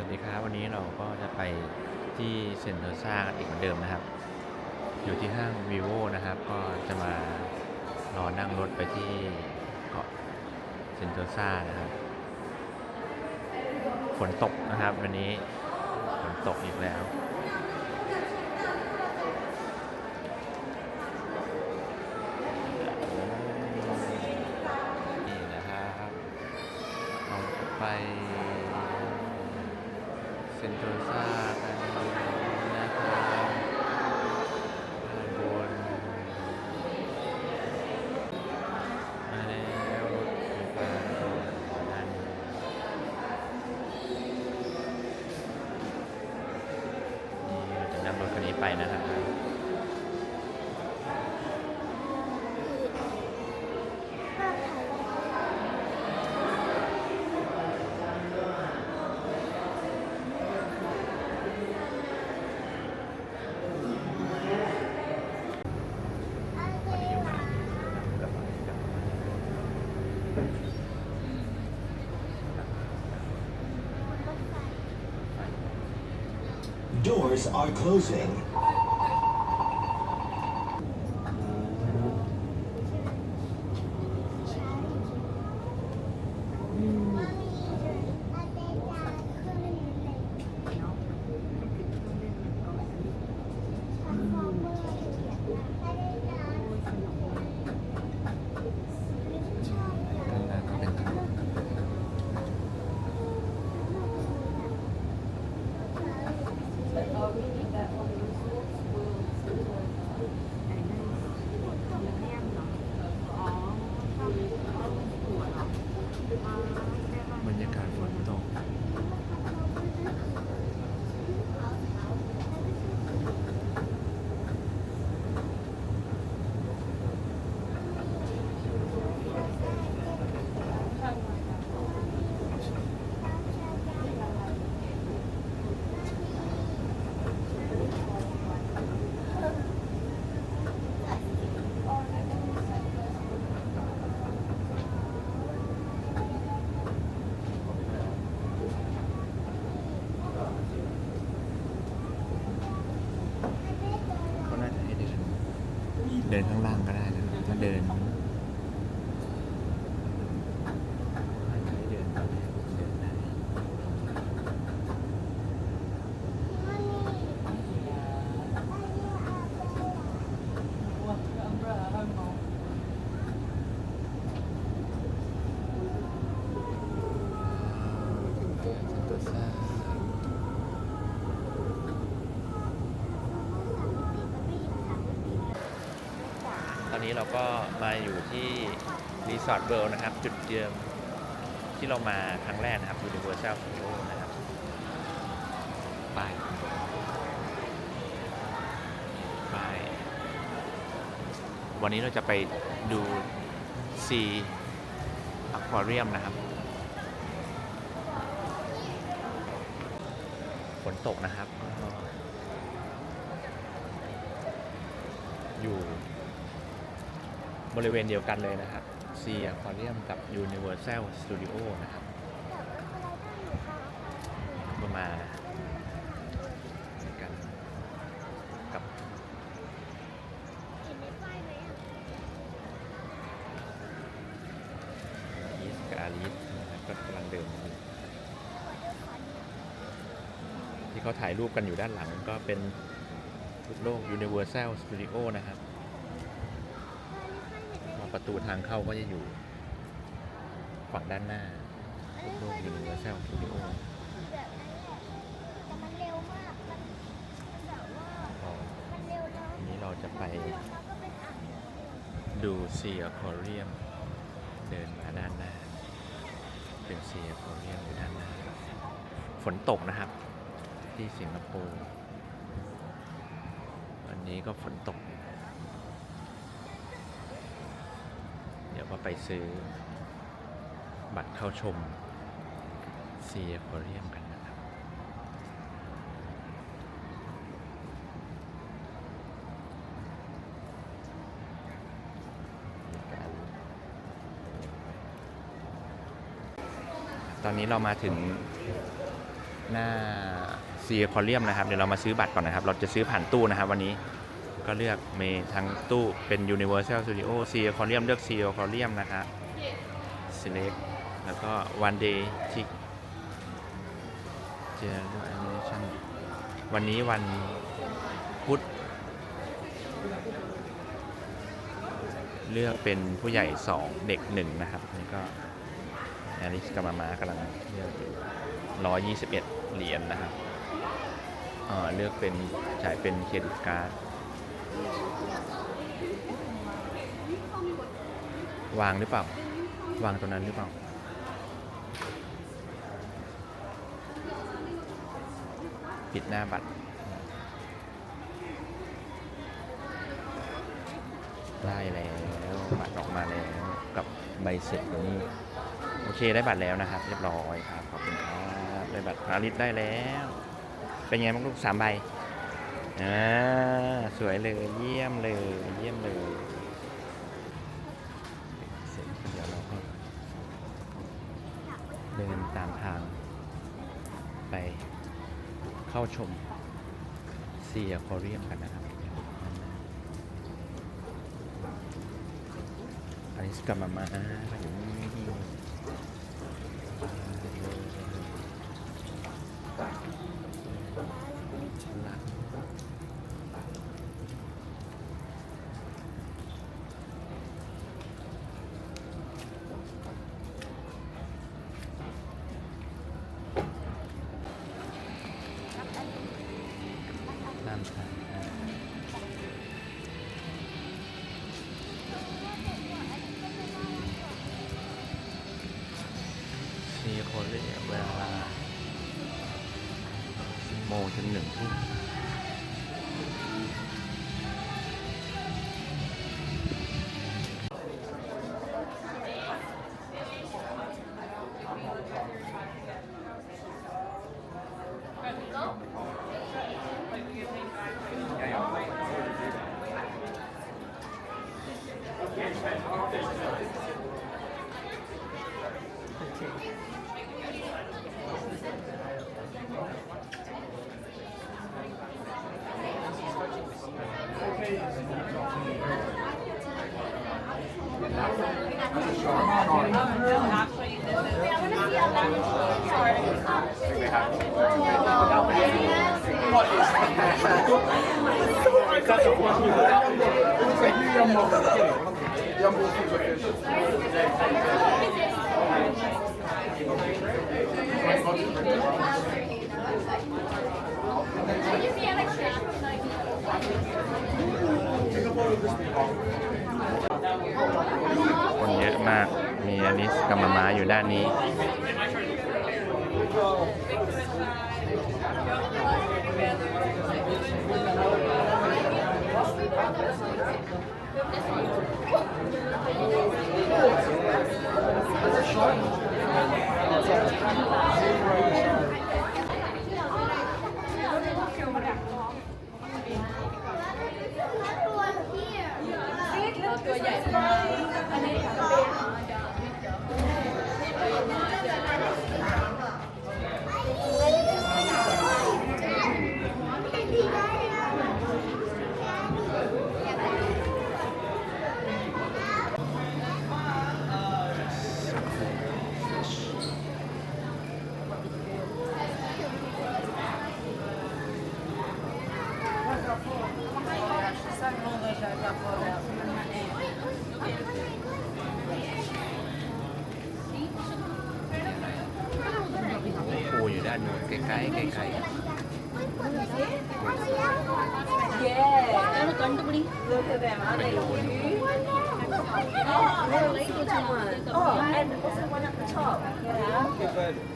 วัสดีครับ วันนี้เราก็จะไปที่เซ็นเตอร์ซ่ากันอีกเหมือนเดิมนะครับ อยู่ที่ห้าง vivo นะครับ ก็จะมารอนั่งรถไปที่เกาะเซ็นเตอร์ซ่านะครับ ฝนตกนะครับ วันนี้ฝนตกอีกแล้ว นี่นะครับเราจะไปเซ็นโตซ่ากันนะครับด้านบนมาแล้วรถไฟฟ้าด้านบนนี่เราจะนั่งรถคันนี้ ไปนะครับวันนี้อยู่ไหน Doors are closing. ข้างหน้าก็เป็นถนนบรรยากาศฝนตก ก็น่าจะให้เดิน เดินข้างล่างก็ได้นะครับถ้าเดินน่าจะให้เดินได้เดินได้ตัวซ่าตอ นี้เราก็มาอยู่ที่รีสอร์ทเวิลด์นะครับ จุดเดิมที่เรามาครั้งแรกนะครับ Universal Studio นะครับป้ายป้ายวันนี้เราจะไปดูซีอควาเรียมนะครับ ฝนตกนะครับ อยู่ บริเวณเดียวกันเลยนะครับซีอควาเรียมกับ Universal Studio นะครับก็มาด้วยกันกับอีสกับอาริสนะครับก็กำลังเดินอยู่ที่เขาถ่ายรูปกันอยู่ด้านหลังก็เป็นโลก Universal Studio นะครับ ประตูทางเข้าก็จะอยู่ ฝั่งด้านหน้าโลก Universal Studio แต่มันเร็วมาก มันมันแบบว่า มันเร็วนะทีนี้เราจะไปเร็วก็เป็นอ่างดูซีอควาเรียม เดินมาด้านหน้า เป็นเซีอควาเรียมอยู่ด้านหน้า ฝนตกนะครับ ที่สิงคโปร์วันนี้ก็ฝนตก ไปซื้อ บัตรเข้าชมซีอควาเรียมกันนะครับ ตอนนี้เรามาถึงหน้าซีคอเรียมนะครับ เดี๋ยวเรามาซื้อบัตรก่อนนะครับ เราจะซื้อผ่านตู้นะครับวันนี้ ก็เลือกเมทั้งตู้เป็น Universal Studio c a q u a r i u m เลือก c a q u a r i u m นะครับ select แล้วก็ one day tick general animation วันนี้วันพุธเลือกเป็นผู้ใหญ่ 2 เด็ก 1 นะครับนี่ก็อลิสกับมามากำลังเลือกอยู่121 เหรียญนะครับอ่าเลือกเป็นจ่ายเป็นเครดิตการ์ด วางหรือเปล่า วางตรงนั้นหรือเปล่า ปิดหน้าบัตรได้แล้วบัตรออกมาแล้วกับใบเสร็จอยู่นี่โอเคได้บัตรแล้วนะครับ เรียบร้อยครับ ขอบคุณครับ ได้บัตรพาริสได้แล้ว เป็นไงบ้างลูกสามใบ อ่าสวยเลยเยี่ยมเลยเยี่ยมเลยเสร็จเดี๋ยวเราก็เดินตามทางไปเข้าชมเซียคอเรียมกันนะครับอันนี้สกามามาอยู่ คนเยอะมาก มีอลิสกับมาม้าอยู่ด้านนี้ตัว kan ke kai ke kai yeah. Yeah. Oh, and also one at the top. Yeah.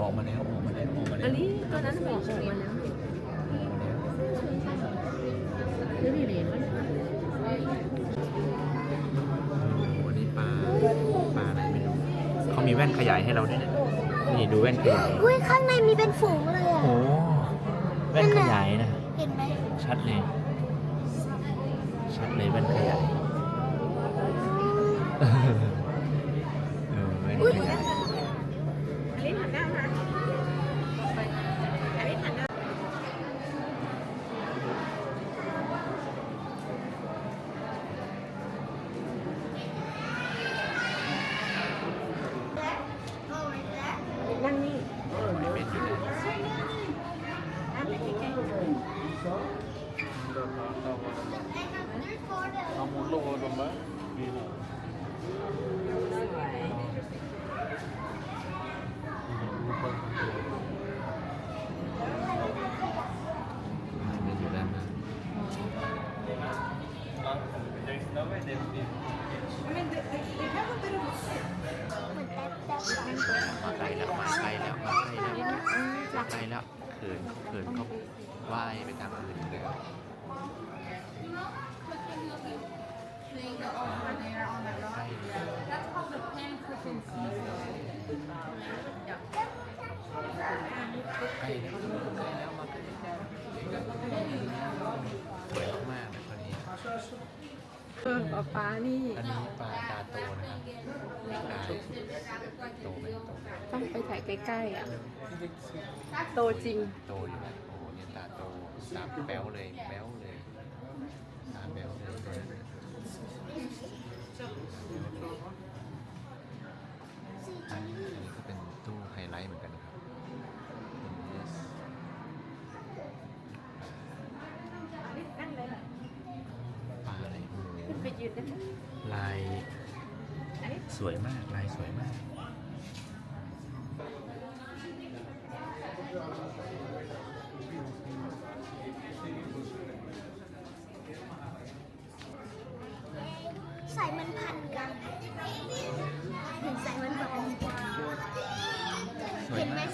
ออกมาแล้วออกมาแล้วออกมาแล้วอันนี้ตัวนั้นบอกออกมาแล้วนี่นี่มันวันนี้ปลาปลาอะไรไม่รู้เขามีแว่นขยายให้เราด้วยนะนี่ดูแว่นขยายอุ้ยข้างในมีเป็นฝูงเลยอะโอ้แว่นขยายนะ เห็นไหมชัดเลยชัดเลยแว่นขยายเออแว่นขยาย อันนี้หันหน้ามาอันนี้หันหน้า นั่งนี่ เป็นอยู่นะ นั่งใกล้ๆ เป็นอยู่ด้านหน้ามาใกล้แล้วมาใกล้แล้วมาใกล้แล้วมาใกล้แล้วเขินเขาเขินเขาว่ายไปทางอื่นเลยใกล้แล้ว ใกล้แล้วใกล้แล้วมาใกล้แล้วสวยมากๆเลยคนนี้เออป๊าป๊านี่อันนี้ปลาตาโตนะครับตาโตไหมโตต้องไปถ่ายใกล้ๆอะ โตจริง โตอยู่นะโอ้โหเนี่ยตาโตตาแป๊วเลยแป๊วเลยตาแป๊วเลยอันนี้ ไฮไลท์เหมือนกันนะครับเป็น yes ปลาอะไรโอ้โหไปยืนได้ไหม ลาย สวยมาก ลายสวยมาก ใส่มันพันกันเห็นใส่มันพันกัน ส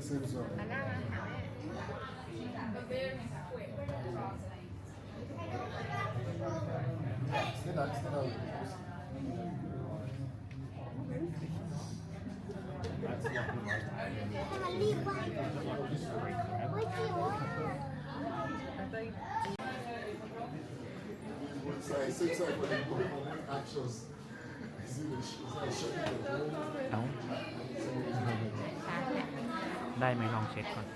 มากใส่มันพันให้มันรีบว่ายโอ้ยจิ๋วอะเอ้า ได้ไหมลองเช็คก่อน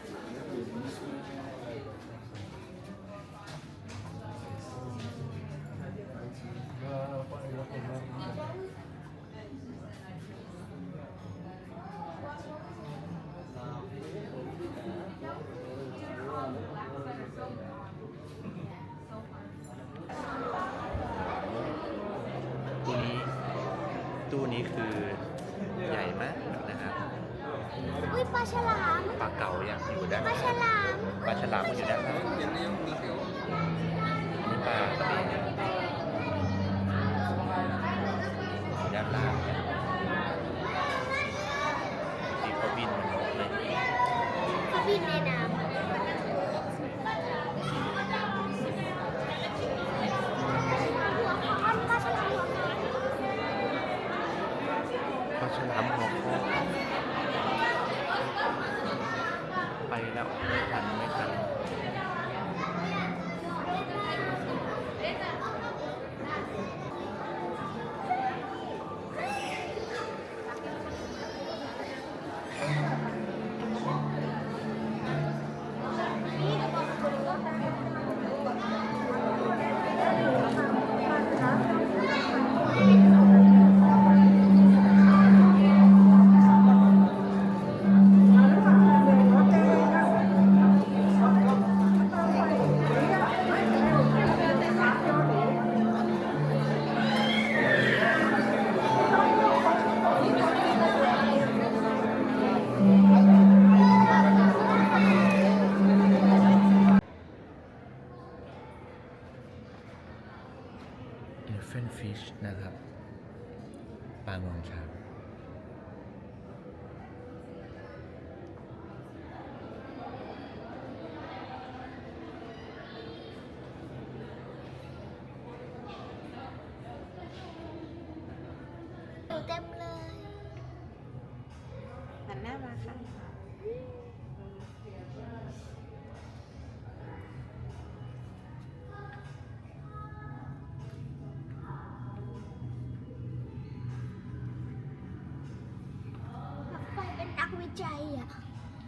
เป็นนักวิจัยอะ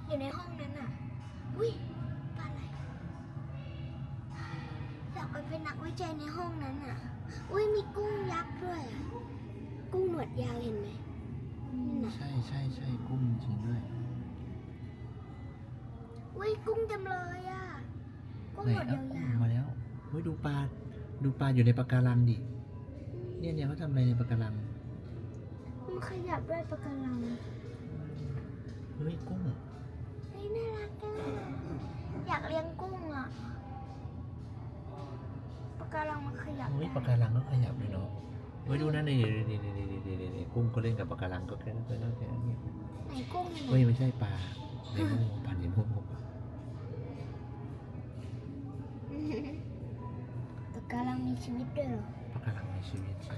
อยู่ในห้องนั้นอะ อุ้ยปลาอะไรอยากไปเป็นนักวิจัยในห้องนั้นอะ อุ้ยมีกุ้งยักษ์ด้วยอะกุ้งหนวดยาวเห็นไหมนี่นะใช่ใช่ใช่กุ้งจริงด้วย อุ้ยกุ้งเต็มเลยอะ กุ้งไหนหนวดเอายาวมาแล้วเฮ้ยดูปลา ดูปลาอยู่ในปะการังดิเนี่ยเนี่ยเขาทำอะไรในปะการังๆมันขยับด้วยปะการัง เฮ้ยกุ้งเฮ้ยน่ารักจังอยากเลี้ยงกุ้งอะปะการังมันขยับเฮ้ยได้ปะการังก็ขยับเลยเนาะเฮ้ยดูนั่นนี่นี่นี่นี่นี่นี่นี่กุ้งก็เล่นกับปะการังก็แค่นั้นแค่นั้นแค่นั้นเนี่ยไหนกุ้งอยู่ไหนเฮ้ยไม่ใช่ปลาเนโม่ปลาเนโม่ปะการังมีชีวิตด้วยเหรอปะการังมีชีวิตใช่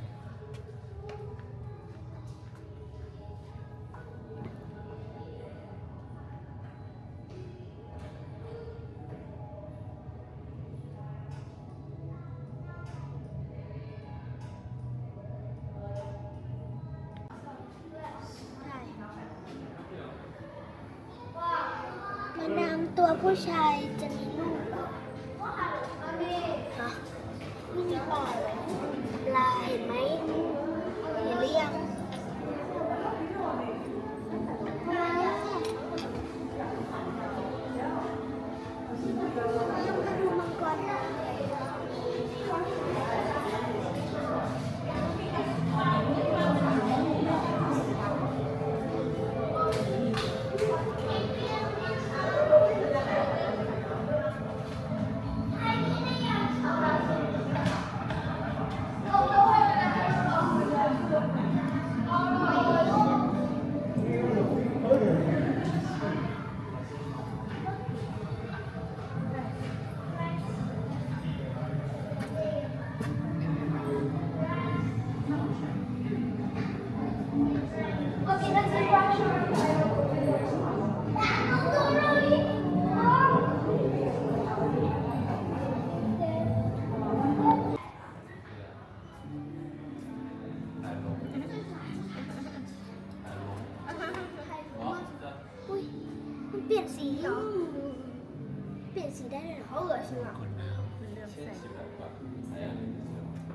สีได้เลยเหรอเขาเหรอใช่ไหมคนน้มันเริ่มใส่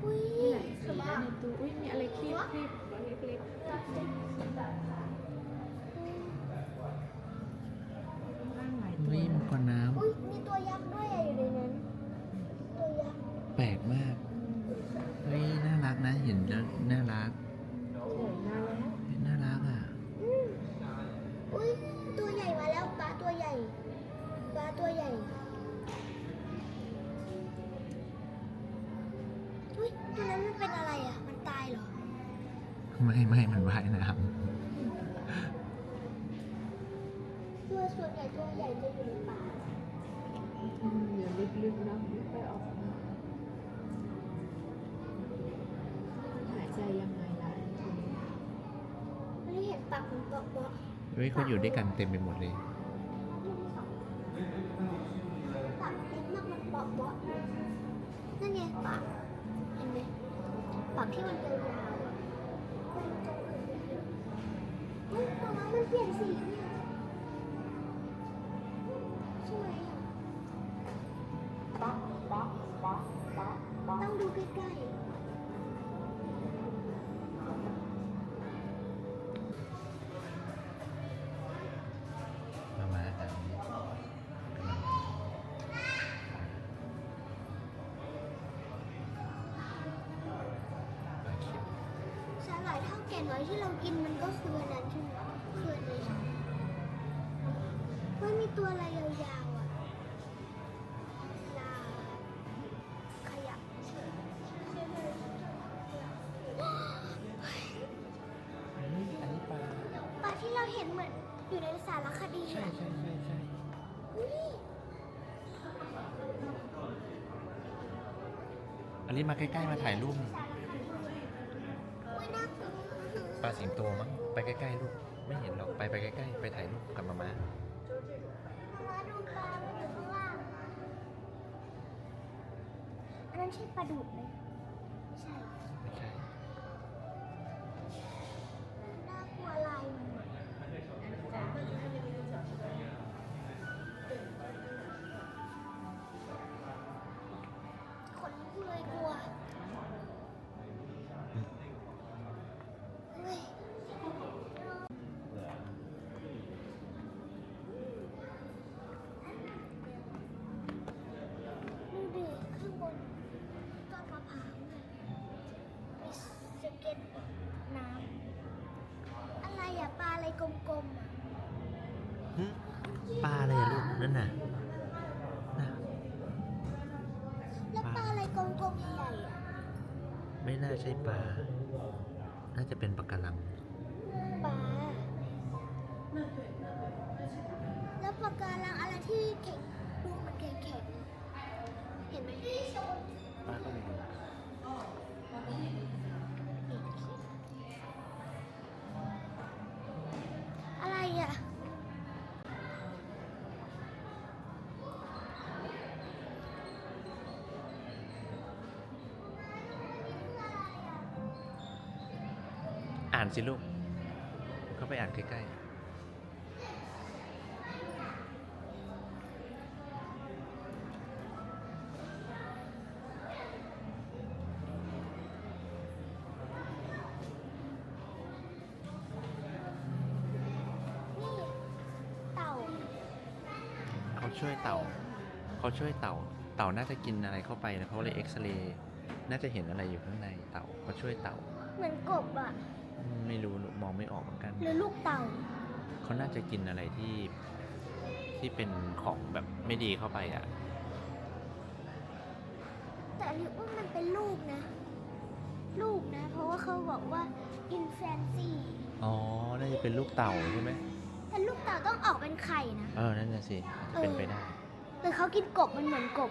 อุ้ยสีในตู้อุ้ยมีอะไรคลิปคลิปเล็กๆร่างหลายำตัวเฮ้ยมังกรน้อุ้ยมีตัวยักษ์ด้วยอะอยู่ในนั้น ตัวยักษ์ำแปลกมาก ไม่ไม่มันว่ายน้ตัวส่วนใหญ่ตัวใหญ่จะอยู่ในป่าอืมเดี๋ยวลึกๆเนาะไม่ค่อยออกมาหายใจยังไงล่ะทีนี้ไม่ได้เห็นปากมันเปาะเปาะำเฮ้ยเขาอยู่ด้วยกันเต็มไปหมดเลยปากเต็มมากมันเปาะเปาะนั่นไงปากเห็นไหมปากที่มันยาวๆอะอุ้ยตอนนั้นมันเปลี่ยนสีเนี่ยสวยอะป๊อกป๊อกป๊อกป๊อกป๊อกต้องดูใกล้ๆประมาณนั้นปลาเข็มสาหร่ายเท่าแก่น้อยที่เรากินมันก็คืออันนั้นใช่ไหม ตัวอะไรยาวๆอะลาขยับอันนี้อันนี้ปลาปลาที่เราเห็นเหมือนอยู่ในสารคดีใช่อะใช่ใช่ใช่อันนี้มาใกล้ๆมาถ่ายรูปปลาสิงโตมั้งไปใกล้ๆลูกไม่เห็นหรอกไปไปใกล้ๆไปถ่ายรูปกับมาม่า ใช่ปลาดุกไหมไม่ใช่ ไม่ใช่ ใช่ปลา น่าจะเป็นปะการังานสิลูกก็ไปอ่านใกล้นี่เต่าๆเขาช่วยเต่า เขาช่วยเต่า เต่าน่าจะกินอะไรเข้าไปนะเขาเลยเอ็กซเรย์ น่าจะเห็นอะไรอยู่ข้างในเต่าเขาช่วยเต่า เหมือนกบอะอืม ไม่รู้ลูกมองไม่ออกเหมือนกัน หรือลูกเต่า เขาน่าจะกินอะไรที่ที่เป็นของแบบไม่ดีเข้าไปอะ แต่อันนี้ว่ามันเป็นลูกนะ ลูกนะ เพราะว่าเขาบอกว่า infancy อ๋อ น่าจะเป็นลูกเต่าใช่ไหมแต่ลูกเต่าต้องออกเป็นไข่นะ เออ นั่นน่ะสิ เป็นไปได้แต่เขากินกบมันเหมือนกบ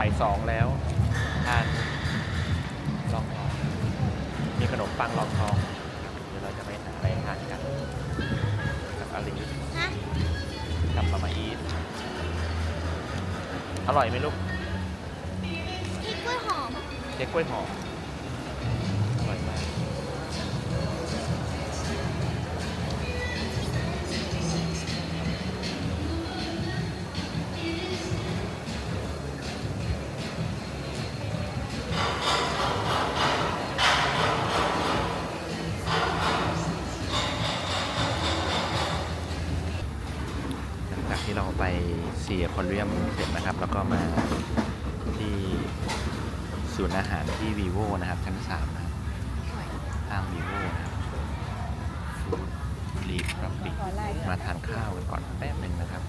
บ่ายสองแล้ว ที่ vivo นะครับ ชั้นสามนะห้าง vivo นะครับฟูดรีพับบิกมาทานข้าวกันก่อนแป๊บหนึ่งนะครับ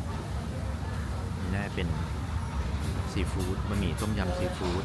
นี่น่าจะเป็นซีฟู้ดบะหมี่ต้มยำซีฟู้ด